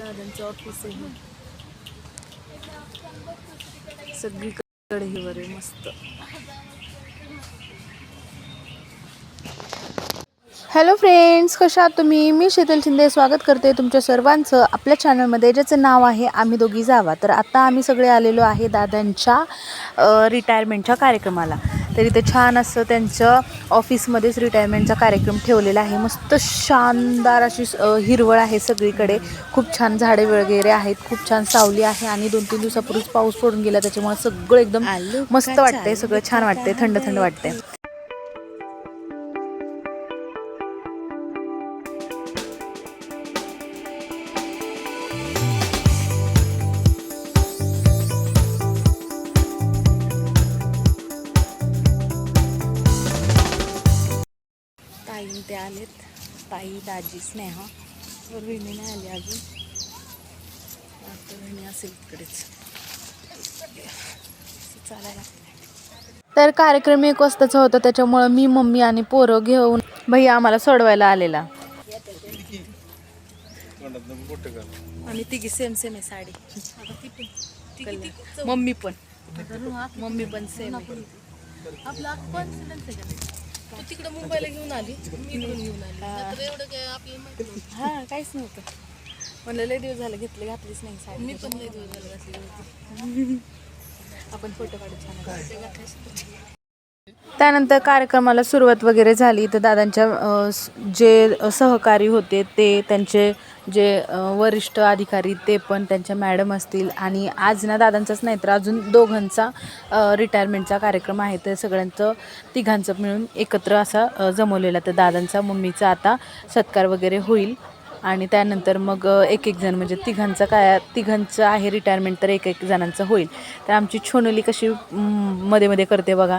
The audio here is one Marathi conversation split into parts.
दादांचं ऑफिस आहे. सगळीकडे हिवर आहे मस्त. हॅलो फ्रेंड्स कशा आहात तुम्ही? मी शीतल शिंदे स्वागत करते तुमच्या सर्वांचं आपल्या चॅनलमध्ये ज्याचं नाव आहे आम्ही दोघी जावा. तर आता आम्ही सगळे आलेलो आहे दादांच्या रिटायरमेंटच्या कार्यक्रमाला. तर इथे छान असं त्यांचं ऑफिसमध्येच रिटायरमेंटचा कार्यक्रम ठेवलेला आहे. मस्त शानदार अशी हिरवळ आहे सगळीकडे. खूप छान झाडे वगैरे आहेत खूप छान सावली आहे आणि दोन तीन दिवसापूर्वीच पाऊस पडून गेला त्याच्यामुळे सगळं एकदम मस्त वाटतंय सगळं छान वाटतंय थंड थंड वाटतंय. ताई ते आलेत. ताई दाजी स्नेहा. वर विणी नाही आली अजून. आता विणी असेल तिकडेच. चालायला. तर कार्यक्रम एक वाजताचा होता त्याच्यामुळं मी मम्मी आणि पोरं घेऊन भैया आम्हाला सोडवायला आलेला. आणि तिघी सेम सेम आहे साडी. मम्मी पण. मम्मी पण सेम आपला तू तिकडे मुंबईला घेऊन आली मी इकडून घेऊन आली. नाहीतर एवढं काय आपल्याला माहीत नव्हतं. हा काहीच नव्हतं. म्हणलं लय दिवस झालं घेतले घातलीच नाही साडी. मी पण नाही दिवस झाले घातली आपण फोटो काढू छान त्यानंतर कार्यक्रमाला सुरुवात वगैरे झाली. तर दादांच्या जे सहकारी होते ते त्यांचे जे वरिष्ठ अधिकारी ते पण त्यांच्या मॅडम असतील. आणि आज ना दादांचाच नाही तर अजून दोघांचा रिटायरमेंटचा कार्यक्रम आहे. तर सगळ्यांचं तिघांचं मिळून एकत्र असा जमवलेला तर दादांचा मम्मीचा आता सत्कार वगैरे होईल. आणि त्यानंतर मग एक एक जण म्हणजे तिघांचं काय तिघांचं आहे रिटायरमेंट तर एक एक जणांचं होईल. तर आमची छोनली कशी मध्ये मध्ये करते बघा.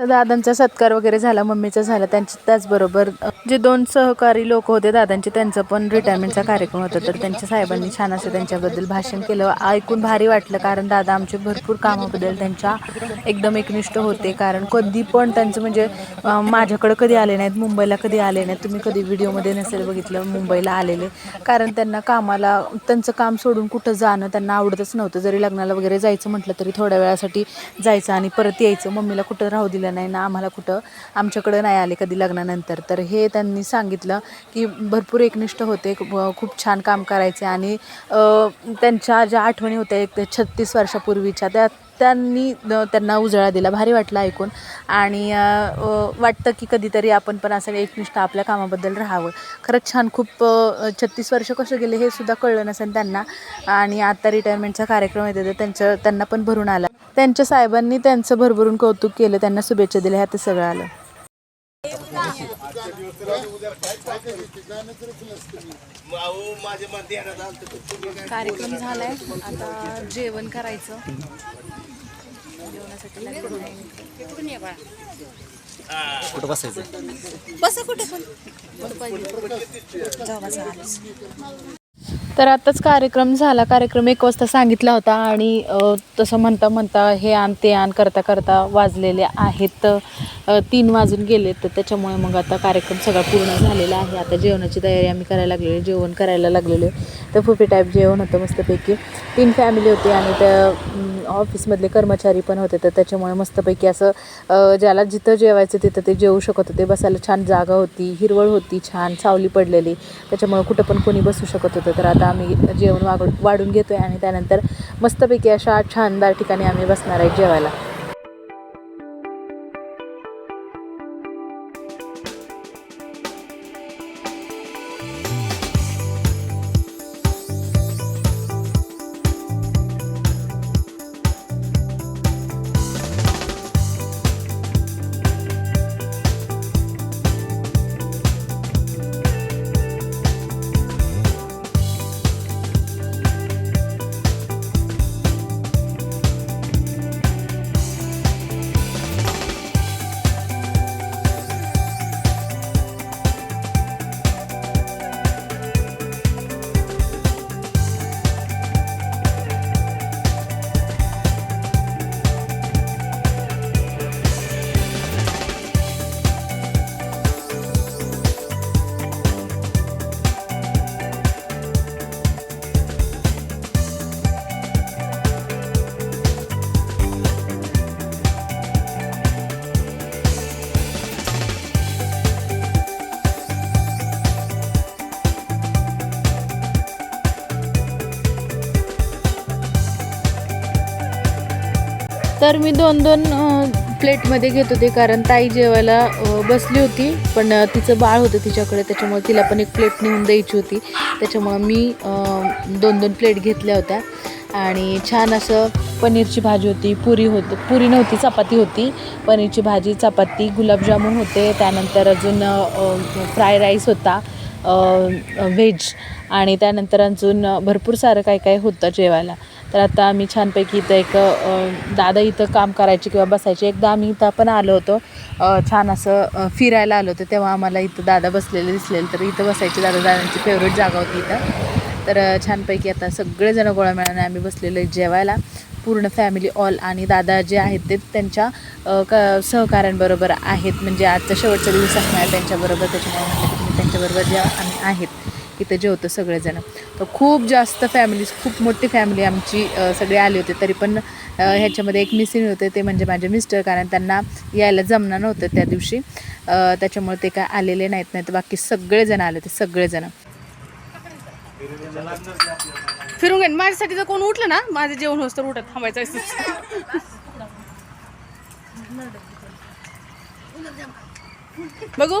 तर दादांचा सत्कार वगैरे झाला मम्मीचा झाला त्यांच्या त्याचबरोबर जे दोन सहकारी लोक होते दादांचे त्यांचं पण रिटायरमेंटचा कार्यक्रम होता. तर त्यांच्या साहेबांनी छान असं त्यांच्याबद्दल भाषण केलं. ऐकून भारी वाटलं कारण दादा आमचे भरपूर कामाबद्दल त्यांच्या एकदम एकनिष्ठ होते. कारण कधी पण त्यांचं म्हणजे माझ्याकडं कधी आले नाहीत मुंबईला कधी आले नाहीत. तुम्ही कधी व्हिडिओमध्ये नसेल बघितलं मुंबईला आलेले. कारण त्यांना कामाला त्यांचं काम सोडून कुठं जाणं त्यांना आवडतच नव्हतं. जरी लग्नाला वगैरे जायचं म्हटलं तरी थोड्या वेळासाठी जायचं आणि परत यायचं. मम्मीला कुठं राहू दिलं नाही ना आम्हाला कुठं आमच्याकडं नाही आले कधी लग्नानंतर. तर हे त्यांनी सांगितलं की भरपूर एकनिष्ठ होते खूप छान काम करायचे आणि त्यांच्या ज्या आठवणी होत्या एक छत्तीस वर्षापूर्वीच्या त्या त्यांनी त्यांना उजळा दिला भारी वाटलं ऐकून. आणि वाटतं की कधीतरी आपण पण असं एकनिष्ठ आपल्या कामाबद्दल राहावं. खरंच छान खूप छत्तीस वर्ष कसं गेले हे सुद्धा कळलं नसेल त्यांना. आणि आता रिटायरमेंटचा कार्यक्रम येते तर त्यांचं त्यांना पण भरून आला. त्यांच्या साहेबांनी त्यांचं भरभरून कौतुक केलं त्यांना शुभेच्छा दिल्या ह्यात सगळं आलं. कार्यक्रम झालाय. आता जेवण करायचं. जेवणासाठी. कुठं बसायचं? बसा कुठे पण. तर आताच कार्यक्रम झाला. कार्यक्रम एक वाजता सांगितला होता आणि तसं म्हणता म्हणता हे आण ते आण करता करता वाजलेले आहेत. तीन वाजून गेले तर त्याच्यामुळे मग आता कार्यक्रम सगळा पूर्ण झालेला आहे. आता जेवणाची तयारी आम्ही करायला लागलेली जेवण करायला लागलेलो तर फुफी टाईप जेवण होतं मस्तपैकी. तीन फॅमिली होती आणि त्या ऑफिसमधले कर्मचारी पण होते तर त्याच्यामुळे मस्तपैकी असं ज्याला जिथं जेवायचं तिथं ते जेवू शकत होते. बसायला छान जागा होती हिरवळ होती छान सावली पडलेली. त्याच्यामुळे कुठं पण कोणी बसू शकत होतं. तर आता आम्ही जेवण वाढ वाढून घेतो आहे आणि त्यानंतर मस्तपैकी अशा छानदार ठिकाणी आम्ही बसणार आहे जेवायला. तर मी दोन दोन प्लेटमध्ये घेत होते कारण ताई जेवायला बसली होती पण तिचं बाळ होतं तिच्याकडे त्याच्यामुळे तिला पण एक प्लेट नेऊन द्यायची होती. त्याच्यामुळं मी दोन दोन प्लेट घेतल्या होत्या. आणि छान असं पनीरची भाजी होती पुरी होती पुरी नव्हती चपाती होती. पनीरची भाजी चपाती गुलाबजामुन होते. त्यानंतर अजून फ्राय राईस होता व्हेज. आणि त्यानंतर अजून भरपूर सारं काय काय होतं जेवायला. तर आता आम्ही छानपैकी इथं एक दादा इथं काम करायचे किंवा बसायचे. एकदा आम्ही इथं पण आलो होतो. छान असं फिरायला आलो होतो. तेव्हा आम्हाला इथं दादा बसलेले दिसलेले. तर इथं बसायचे दादा. दादांची फेवरेट जागा होती इथं. तर छानपैकी आता सगळेजण गोळा मिळाने आम्ही बसलेलो जेवायला. पूर्ण फॅमिली ऑल आणि दादा जे आहेत ते त्यांच्या क सहकाऱ्यांबरोबर आहेत. म्हणजे आजचा शेवटचा दिवस असणार त्यांच्याबरोबर. त्याच्यामुळे त्यांच्याबरोबर जे आम्ही आहेत. इथं जेवतो सगळेजण. तर खूप जास्त फॅमिलीज खूप मोठी फॅमिली आमची सगळी आली होती. तरी पण ह्याच्यामध्ये एक मिसिंग होते. ते म्हणजे माझे मिस्टर कारण त्यांना यायला जमणार नव्हतं त्या दिवशी. त्याच्यामुळे ते काय आलेले नाहीत. नाही तर बाकी सगळेजण आले होते सगळेजण. फिरून घे माझ्यासाठी जर कोण उठलं ना माझं जेवण होतं तर उठत थांबायचं असतं. बघू.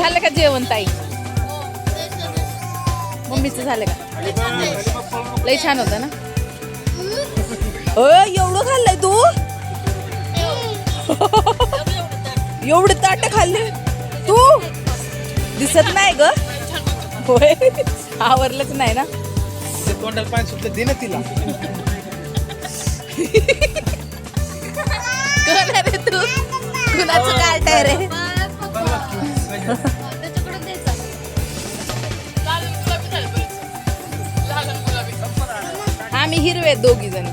झालं का जेवण ताई? मम्मीचं झालं का? लई छान होतं ना? अ, एवढं खाल्लंय तू? एवढं ताट खाल्ले तू? दिसत नाही ग. होय आवरलंच नाही ना? तोंडाला पाणी सुटलं दे ना तिला. कोण रे तू? कुणाचं आहे? रे आम्ही हिरवे दोघी जण.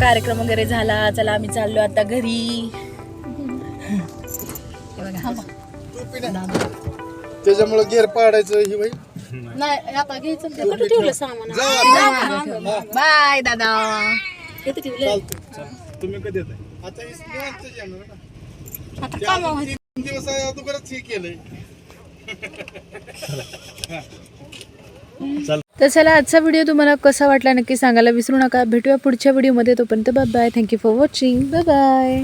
कार्यक्रम वगैरे झाला. चला आम्ही चाललो आता घरी. त्याच्यामुळे गेअर पाडायचं ही बाई. नाही आता घ्यायचं ते. कुठं ठेवलं सामान? बाय दादा. इथं ठेवलं तुम्ही कधी येताय? आता हे निवांतच येणार ना. आता कामावर तीन दिवस आहे, अगोदरच हे केलंय. तर चला आजचा व्हिडिओ तुम्हाला कसा वाटला नक्की सांगायला विसरू नका. भेटूया पुढच्या व्हिडिओमध्ये तोपर्यंत bye bye thank you for watching bye bye